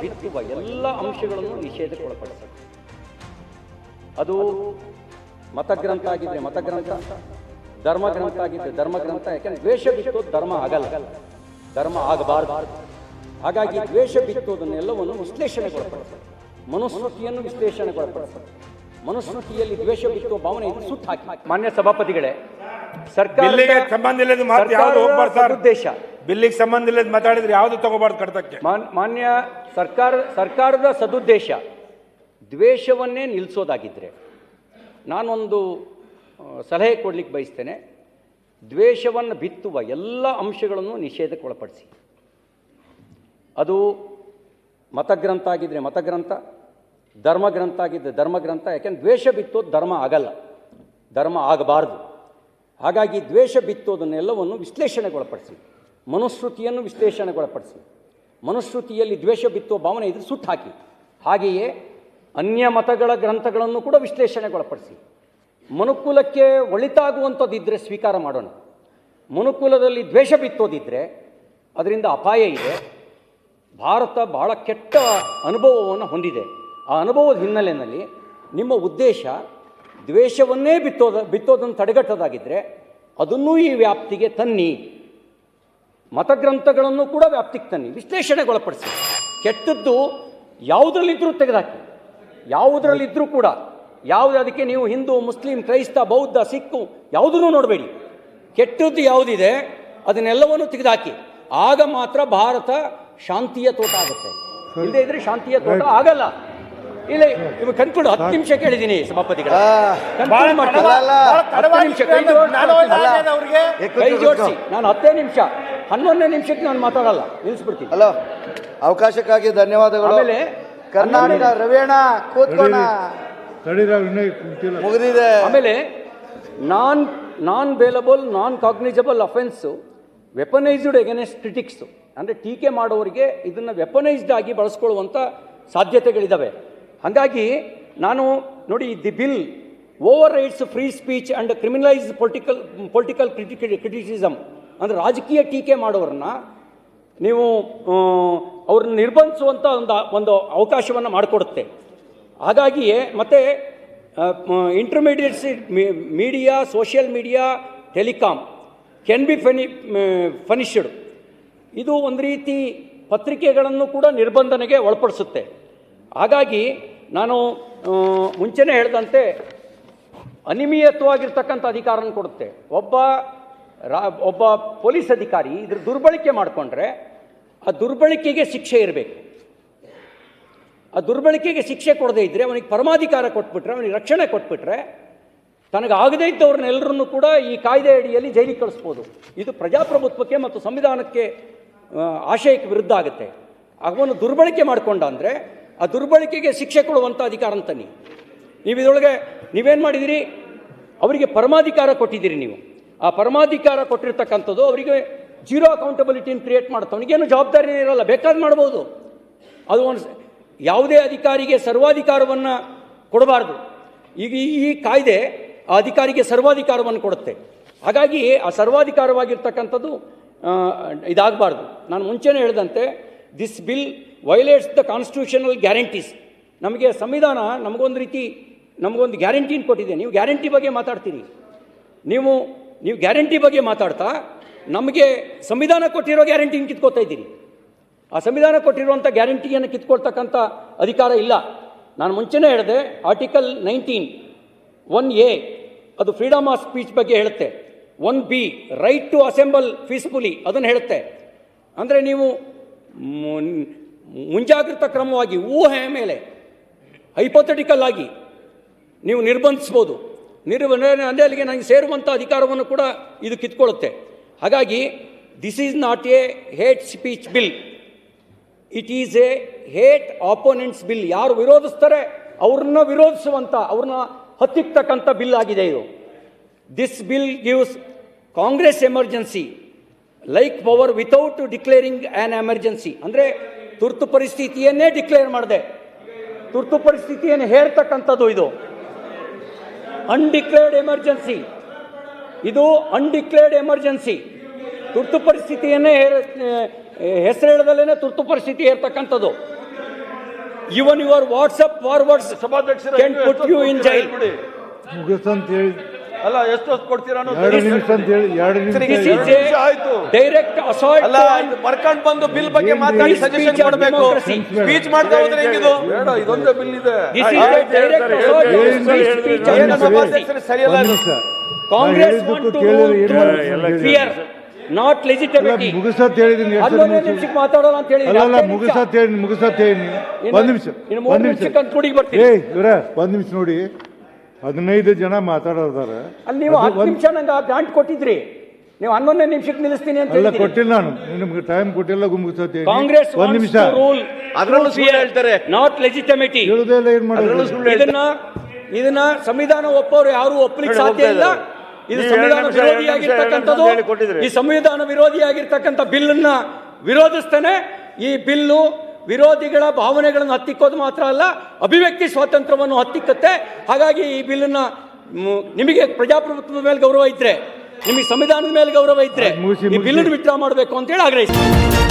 ಬಿತ್ತುವ ಎಲ್ಲ ಅಂಶಗಳನ್ನು ನಿಷೇಧಕ್ಕೆ ಒಳಪಡಿಸಬೇಕು ಅದು ಮತಗ್ರಂಥ ಆಗಿದ್ರೆ ಮತಗ್ರಂಥ ಧರ್ಮಗ್ರಂಥ ಆಗಿದ್ರೆ ಧರ್ಮಗ್ರಂಥ ಯಾಕೆಂದ್ರೆ ದ್ವೇಷ ಬಿತ್ತೋದು ಧರ್ಮ ಆಗಲ್ಲ. ಧರ್ಮ ಆಗಬಾರ್ದು. ಹಾಗಾಗಿ ದ್ವೇಷ ಬಿತ್ತೋದನ್ನೆಲ್ಲವನ್ನು ವಿಶ್ಲೇಷಣೆಗೊಳಪಡಿಸಬೇಕು. ಮನುಸ್ಮೃತಿಯನ್ನು ವಿಶ್ಲೇಷಣೆಗೊಳಪಡಿಸಬೇಕು. ಮನುಸ್ಮೃತಿಯಲ್ಲಿ ದ್ವೇಷ ಬಿತ್ತುವ ಭಾವನೆ ಇದು ಸುಟ್ಟು ಹಾಕಿ. ಮಾನ್ಯ ಸಭಾಪತಿಗಳೇ ಸರ್ಕಾರ ಬಿಲ್ಲಿಗೆ ಸಂಬಂಧ ಇಲ್ಲದ ಮಾತು ಯಾವ್ದು ಹೋಗ್ಬಾರ್ದು ಸರ್? ಉದ್ದೇಶ. ಬಿಲ್ಲಿಗೆ ಸಂಬಂಧ ಇಲ್ಲದ ಮಾತಾಡಿದ್ರೆ ಯಾವ್ದು ತಗೋಬಾರ್ದು ಕಡತಕ್ಕೆ? ಮಾನ್- ಮಾನ್ಯ ಸರ್ಕಾರ, ಸರ್ಕಾರದ ಸದುದ್ದೇಶ, ದ್ವೇಷವನ್ನೇ ನಿಲ್ಲಿಸೋದಾಗಿದ್ದರೆ ನಾನೊಂದು ಸಲಹೆ ಕೊಡಲಿಕ್ಕೆ ಬಯಸ್ತೇನೆ. ದ್ವೇಷವನ್ನು ಬಿತ್ತುವ ಎಲ್ಲ ಅಂಶಗಳನ್ನು ನಿಷೇಧಕ್ಕೆ ಒಳಪಡಿಸಿ ಅದು ಮತಗ್ರಂಥ ಆಗಿದ್ದರೆ ಮತಗ್ರಂಥ, ಧರ್ಮಗ್ರಂಥ ಆಗಿದ್ದರೆ ಧರ್ಮಗ್ರಂಥ, ಯಾಕೆಂದ್ರೆ ದ್ವೇಷ ಬಿತ್ತೋದು ಧರ್ಮ ಆಗಲ್ಲ. ಧರ್ಮ ಆಗಬಾರ್ದು. ಹಾಗಾಗಿ ದ್ವೇಷ ಬಿತ್ತೋದನ್ನೆಲ್ಲವನ್ನು ವಿಶ್ಲೇಷಣೆಗೊಳಪಡಿಸಿ, ಮನುಸ್ಮೃತಿಯನ್ನು ವಿಶ್ಲೇಷಣೆಗೊಳಪಡಿಸಿ. ಮನುಸ್ಮೃತಿಯಲ್ಲಿ ದ್ವೇಷ ಬಿತ್ತುವ ಭಾವನೆ ಇದ್ರೆ ಸುಟ್ಟು ಹಾಕಿ. ಹಾಗೆಯೇ ಅನ್ಯ ಮತಗಳ ಗ್ರಂಥಗಳನ್ನು ಕೂಡ ವಿಶ್ಲೇಷಣೆಗೊಳಪಡಿಸಿ. ಮನುಕುಲಕ್ಕೆ ಒಳಿತಾಗುವಂಥದ್ದಿದ್ದರೆ ಸ್ವೀಕಾರ ಮಾಡೋಣ. ಮನುಕುಲದಲ್ಲಿ ದ್ವೇಷ ಬಿತ್ತೋದಿದ್ದರೆ ಅದರಿಂದ ಅಪಾಯ ಇದೆ. ಭಾರತ ಬಹಳ ಕೆಟ್ಟ ಅನುಭವವನ್ನು ಹೊಂದಿದೆ. ಆ ಅನುಭವದ ಹಿನ್ನೆಲೆಯಲ್ಲಿ ನಿಮ್ಮ ಉದ್ದೇಶ ದ್ವೇಷವನ್ನೇ ಬಿತ್ತೋದ, ಬಿತ್ತೋದನ್ನು ತಡೆಗಟ್ಟೋದಾಗಿದ್ದರೆ ಅದನ್ನೂ ಈ ವ್ಯಾಪ್ತಿಗೆ ತನ್ನಿ. ಮತಗ್ರಂಥಗಳನ್ನು ಕೂಡ ವ್ಯಾಪ್ತಿಗೆ ತನ್ನಿ ವಿಶ್ಲೇಷಣೆಗೊಳಪಡಿಸಿ. ಕೆಟ್ಟದ್ದು ಯಾವುದರಲ್ಲಿದ್ದರೂ ತೆಗೆದಾಕಿ. ಯಾವುದರಲ್ಲಿದ್ದರೂ ಕೂಡ ಯಾವುದು ಅದಕ್ಕೆ ನೀವು ಹಿಂದೂ ಮುಸ್ಲಿಂ ಕ್ರೈಸ್ತ ಬೌದ್ಧ ಸಿಕ್ಕು ಯಾವುದನ್ನು ನೋಡಬೇಡಿ. ಕೆಟ್ಟದ್ದು ಯಾವುದಿದೆ ಅದನ್ನೆಲ್ಲವನ್ನು ತೆಗೆದಾಕಿ. ಆಗ ಮಾತ್ರ ಭಾರತ ಶಾಂತಿಯ ತೋಟ ಆಗುತ್ತೆ. ಇಲ್ಲದೆ ಇದ್ರೆ ಶಾಂತಿಯ ತೋಟ ಆಗಲ್ಲ. ಇಲ್ಲ ಇವಾಗ ಕನ್ಕ್ಲೂಡ್ ಹತ್ತು ನಿಮಿಷ ಕೇಳಿದ್ದೀನಿ ಸಭಾಪತಿಗಳ. ಕೈ ಜೋಡಿಸಿ. ನಾನು ಹತ್ತೇ ನಿಮಿಷ. ಹನ್ನೊಂದನೇ ನಿಮಿಷಕ್ಕೆ ನಾನು ಮಾತಾಡಲ್ಲ ನಿಲ್ಲಿಸ್ಬಿಡ್ತೀನಿ. ಹಲೋ ಅವಕಾಶಕ್ಕಾಗಿ ಧನ್ಯವಾದಗಳು. ಆಮೇಲೆ ಕರ್ನಾಟಕ ರವಿಯಣ್ಣ ಕೂತ್ಕೋಣ. ಮುಗಿದಿದೆ. ಆಮೇಲೆ non non bailable non cognizable offence weaponised against critics ಅಂದರೆ ಟೀಕೆ ಮಾಡೋರಿಗೆ ಇದನ್ನು ವೆಪನೈಸ್ಡ್ ಆಗಿ ಬಳಸ್ಕೊಳ್ಳುವಂಥ ಸಾಧ್ಯತೆಗಳಿದ್ದಾವೆ ಹಾಗಾಗಿ ನಾನು ನೋಡಿ the bill over rights free speech and criminalise political political criticism ಅಂದರೆ ರಾಜಕೀಯ ಟೀಕೆ ಮಾಡೋರನ್ನ ನೀವು ಅವ್ರನ್ನ ನಿರ್ಬಂಧಿಸುವಂಥ ಒಂದು ಒಂದು ಅವಕಾಶವನ್ನು ಮಾಡಿಕೊಡುತ್ತೆ. ಹಾಗಾಗಿಯೇ ಮತ್ತು intermediates media social media telecom can be Ghani punished ಇದು ಒಂದು ರೀತಿ ಪತ್ರಿಕೆಗಳನ್ನು ಕೂಡ ನಿರ್ಬಂಧನೆಗೆ ಒಳಪಡಿಸುತ್ತೆ. ಹಾಗಾಗಿ, ನಾನು ಮುಂಚೆನೇ ಹೇಳಿದಂತೆ, ಅನಿಮೀಯತ್ವವಾಗಿರ್ತಕ್ಕಂಥ ಅಧಿಕಾರನ ಕೊಡುತ್ತೆ. ಒಬ್ಬ ರಾ, ಒಬ್ಬ ಪೊಲೀಸ್ ಅಧಿಕಾರಿ ಇದ್ರ ದುರ್ಬಳಕೆ ಮಾಡಿಕೊಂಡ್ರೆ ಆ ದುರ್ಬಳಕೆಗೆ ಶಿಕ್ಷೆ ಇರಬೇಕು. ಆ ದುರ್ಬಳಕೆಗೆ ಶಿಕ್ಷೆ ಕೊಡದೇ ಇದ್ದರೆ ಅವನಿಗೆ ಪರಮಾಧಿಕಾರ ಕೊಟ್ಬಿಟ್ರೆ, ಅವನಿಗೆ ರಕ್ಷಣೆ ಕೊಟ್ಬಿಟ್ರೆ ತನಗೆ ಆಗದೇ ಇದ್ದವ್ರನ್ನೆಲ್ಲರನ್ನು ಕೂಡ ಈ ಕಾಯ್ದೆ ಅಡಿಯಲ್ಲಿ ಜೈಲಿಗೆ ಕಳಿಸ್ಬೋದು. ಇದು ಪ್ರಜಾಪ್ರಭುತ್ವಕ್ಕೆ ಮತ್ತು ಸಂವಿಧಾನಕ್ಕೆ ಆಶಯಕ್ಕೆ ವಿರುದ್ಧ ಆಗುತ್ತೆ. ಅವನು ದುರ್ಬಳಕೆ ಮಾಡಿಕೊಂಡ ಅಂದರೆ ಆ ದುರ್ಬಳಕೆಗೆ ಶಿಕ್ಷೆ ಕೊಡುವಂಥ ಅಧಿಕಾರ ಅಂತ ನೀವು ಇದರೊಳಗೆ ನೀವೇನು ಮಾಡಿದಿರಿ? ಅವರಿಗೆ ಪರಮಾಧಿಕಾರ ಕೊಟ್ಟಿದ್ದೀರಿ ನೀವು. ಆ ಪರಮಾಧಿಕಾರ ಕೊಟ್ಟಿರ್ತಕ್ಕಂಥದ್ದು ಅವರಿಗೆ ಜೀರೋ ಅಕೌಂಟಬಿಲಿಟಿನ ಕ್ರಿಯೇಟ್ ಮಾಡುತ್ತೆ. ಅವನಿಗೇನು ಜವಾಬ್ದಾರಿನೇ ಇರಲ್ಲ ಬೇಕಾದ್ರೆ ಮಾಡ್ಬೋದು. ಅದು ಒಂದು ಯಾವುದೇ ಅಧಿಕಾರಿಗೆ ಸರ್ವಾಧಿಕಾರವನ್ನು ಕೊಡಬಾರ್ದು. ಈಗ ಈ- ಕಾಯ್ದೆ ಆ ಅಧಿಕಾರಿಗೆ ಸರ್ವಾಧಿಕಾರವನ್ನು ಕೊಡುತ್ತೆ. ಹಾಗಾಗಿ ಆ ಸರ್ವಾಧಿಕಾರವಾಗಿರ್ತಕ್ಕಂಥದ್ದು ಇದಾಗಬಾರ್ದು. ನಾನು ಮುಂಚೆನೇ ಹೇಳಿದಂತೆ this bill violates the constitutional guarantees ನಮಗೆ ಸಂವಿಧಾನ ನಮಗೊಂದು ರೀತಿ, ನಮಗೊಂದು ಗ್ಯಾರಂಟಿನ ಕೊಟ್ಟಿದೆ. ನೀವು ಗ್ಯಾರಂಟಿ ಬಗ್ಗೆ ಮಾತಾಡ್ತೀರಿ. ನೀವು ನೀವು ಗ್ಯಾರಂಟಿ ಬಗ್ಗೆ ಮಾತಾಡ್ತಾ ನಮಗೆ ಸಂವಿಧಾನ ಕೊಟ್ಟಿರೋ ಗ್ಯಾರಂಟಿನ ಕಿತ್ಕೋತಾ ಇದ್ದೀರಿ? ಆ ಸಂವಿಧಾನ ಕೊಟ್ಟಿರುವಂಥ ಗ್ಯಾರಂಟಿಯನ್ನು ಕಿತ್ಕೊಳ್ತಕ್ಕಂಥ ಅಧಿಕಾರ ಇಲ್ಲ. ನಾನು ಮುಂಚೆನೇ ಹೇಳಿದೆ ಆರ್ಟಿಕಲ್ ನೈನ್ಟೀನ್ ಒನ್ ಎ ಅದು ಫ್ರೀಡಮ್ ಆಫ್ ಸ್ಪೀಚ್ ಬಗ್ಗೆ ಹೇಳುತ್ತೆ. One B right to assemble peacefully ಅದನ್ನು ಹೇಳುತ್ತೆ. ಅಂದರೆ ನೀವು ಮುಂಜಾಗ್ರತ ಮುಂಜಾಗ್ರತಾ ಕ್ರಮವಾಗಿ ಊಹೆಯ ಮೇಲೆ ಹೈಪೋಥೆಟಿಕಲ್ ಆಗಿ ನೀವು ನಿರ್ಬಂಧಿಸ್ಬೋದು. ಅಂದರೆ ಅಲ್ಲಿಗೆ ನನಗೆ ಸೇರುವಂಥ ಅಧಿಕಾರವನ್ನು ಕೂಡ ಇದು ಕಿತ್ಕೊಳ್ಳುತ್ತೆ. ಹಾಗಾಗಿ this is not a hate speech bill it is a hate opponents bill ಯಾರು ವಿರೋಧಿಸ್ತಾರೆ, ಅವ್ರನ್ನ ವಿರೋಧಿಸುವಂಥ ಅವ್ರನ್ನ ಹತ್ತಿಕ್ತಕ್ಕಂಥ ಬಿಲ್ ಆಗಿದೆ ಇದು. This bill gives Congress emergency like power without declaring an emergency ಅಂದರೆ ತುರ್ತು ಪರಿಸ್ಥಿತಿಯನ್ನೇ ಡಿಕ್ಲೇರ್ ಮಾಡಿದೆ. ತುರ್ತು ಪರಿಸ್ಥಿತಿಯನ್ನು ಹೇರ್ತಕ್ಕಂಥದ್ದು ಇದು. ಅನ್ಡಿಕ್ಲೇರ್ಡ್ ಎಮರ್ಜೆನ್ಸಿ ಇದು ಅನ್ಡಿಕ್ಲೇರ್ಡ್ ಎಮರ್ಜೆನ್ಸಿ ತುರ್ತು ಪರಿಸ್ಥಿತಿಯನ್ನೇ ಹೇರ ಹೆಸರು ಹೇಳದಲ್ಲೇ ತುರ್ತು ಪರಿಸ್ಥಿತಿ ಇರ್ತಕ್ಕಂಥದ್ದು. ಇವನ್ ಯುವರ್ ವಾಟ್ಸ್ಆಪ್ ಫಾರ್ವರ್ಡ್ಸ್ ಸಭಾಧ್ಯಕ್ಷ can put you in jail ಮುಗಿಸ್ತಂತ ಹೇಳಿ ಅಲ್ಲ ಎಷ್ಟು ಹೊತ್ತು ಕೊಡ್ತೀರಾ ಎರಡು ನಿಮಿಷ ಅಂತ ಹೇಳಿ ಎರಡು ನಿಮಿಷ This is ನಿಮಿಷ ಆಯ್ತು. ಡೈರೆಕ್ಟ್ direct assault ಅಲ್ಲ on ಇದು ಮರ್ಕಂಡ್ ಬಂದು ಬಿಲ್ ಬಗ್ಗೆ ಮಾತಾಡಿ free ಸಜೆಷನ್ speech and ಕೊಡಬೇಕು. democracy. ಸ್ಪೀಚ್ ಮಾಡ್ತಾ ಹೋದ್ರೆ ಹೆಂಗಿದು? ಬೇಡ ಇದೊಂದೇ ಬಿಲ್ ಇದೆ. This is a ಆಯ್ತು, direct assault on free speech. and ಏನು democracy. ಸಭಾಧ್ಯಕ್ಷರು ಸರಿಯಲ್ಲ ಒಂದು. ನಿಮಿಷ. ಕಾಂಗ್ರೆಸ್ want ಹೇಳಿದ್ದಕ್ಕೂ to ಕೇಳಿದ್ರೆ rule ಏನು through ಮಾಡ್ತೀನಿ fear, not ಅಲ್ಲ legitimacy. ಮುಗಿಸತ್ ಹೇಳಿದೀನಿ ನಿಮಿಷ? ಮಾತಾಡೋಣ ಅಂತ ಹೇಳಿ ಅಲ್ಲ ಅಲ್ಲ ಮುಗಿಸತ್ ಹೇಳಿ ಮುಗಿಸತ್ ಹೇಳಿ. ಒಂದ್ ನಿಮಿಷ ಇನ್ನು ಮೂರು ಒಂದ್ ನಿಮಿಷ. ನಿಮಿಷಕ್ಕೆ ತುಡಿಗೆ ಬರ್ತೀನಿ. ಏಯ್ ಇವರ ಒಂದ್ ನಿಮಿಷ ನೋಡಿ. ಹದಿನೈದು ಜನ ಮಾತಾಡೋದಾರ ಅಲ್ಲಿ ನೀವು ಹತ್ತು ನಿಮಿಷ ನಂಗೆ ಆ ಗ್ರಾಂಟ್ ಕೊಟ್ಟಿದ್ರಿ ನೀವು ಹನ್ನೊಂದನೇ ನಿಮಿಷಕ್ಕೆ ನಿಲ್ಲಿಸ್ತೀನಿ ಅಂತ ಎಲ್ಲ ಹೇಳಿದ್ರಿ ಕೊಟ್ಟಿಲ್ಲ ನಾನು. ನಿಮ್ಗೆ ಟೈಮ್ ಕೊಟ್ಟಿಲ್ಲ ಮುಗಿಸತ್ ಕಾಂಗ್ರೆಸ್ ಒಂದ್ ನಿಮಿಷ. ರೂಲ್ ಅದ್ರಲ್ಲೂ ಸುಳ್ಳು ಹೇಳ್ತಾರೆ. ನಾಟ್ ಲೆಜಿಟಮಿಟಿ ಹೇಳುದೇ ಇಲ್ಲ ಏನ್ ಮಾಡೋದು? ಇದನ್ನ ಇದನ್ನ ಸಂವಿಧಾನ ಒಪ್ಪೋರು ಯಾರು ಒಪ್ಪಲಿಕ್ಕೆ ಸಾಧ್ಯ ಇಲ್ಲ. ಇದು ನೀವು ಸಂವಿಧಾನ ಎರಡು ನಿಮಿಷ, ಎರಡು ವಿರೋಧಿಯಾಗಿರ್ತಕ್ಕಂಥದ್ದು. ನಿಮಿಷ ಹೇಳಿ ಕೊಟ್ಟಿದ್ರಿ. ಈ ಸಂವಿಧಾನ ವಿರೋಧಿಯಾಗಿರ್ತಕ್ಕಂಥ ಬಿಲ್ಲನ್ನ ವಿರೋಧಿಸ್ತಾನೆ. ಈ ಬಿಲ್ಲು ವಿರೋಧಿಗಳ ಭಾವನೆಗಳನ್ನು ಹತ್ತಿಕ್ಕೋದು ಮಾತ್ರ ಅಲ್ಲ ಅಭಿವ್ಯಕ್ತಿ ಸ್ವಾತಂತ್ರ್ಯವನ್ನು ಹತ್ತಿಕ್ಕತ್ತೆ ಹಾಗಾಗಿ ಈ ಬಿಲ್ಲನ್ನ ನಿಮಗೆ ಪ್ರಜಾಪ್ರಭುತ್ವದ ಮೇಲೆ ಗೌರವ ಇದ್ರೆ ನಿಮಗೆ ಸಂವಿಧಾನದ ಮೇಲೆ ಗೌರವ ಇದ್ರೆ ಈ. ಬಿಲ್ಲನ್ನು ವಿತ್ಡ್ರಾ ಮಾಡಬೇಕು ಅಂತೇಳಿ ಆಗ್ರಹಿಸ್ತೀನಿ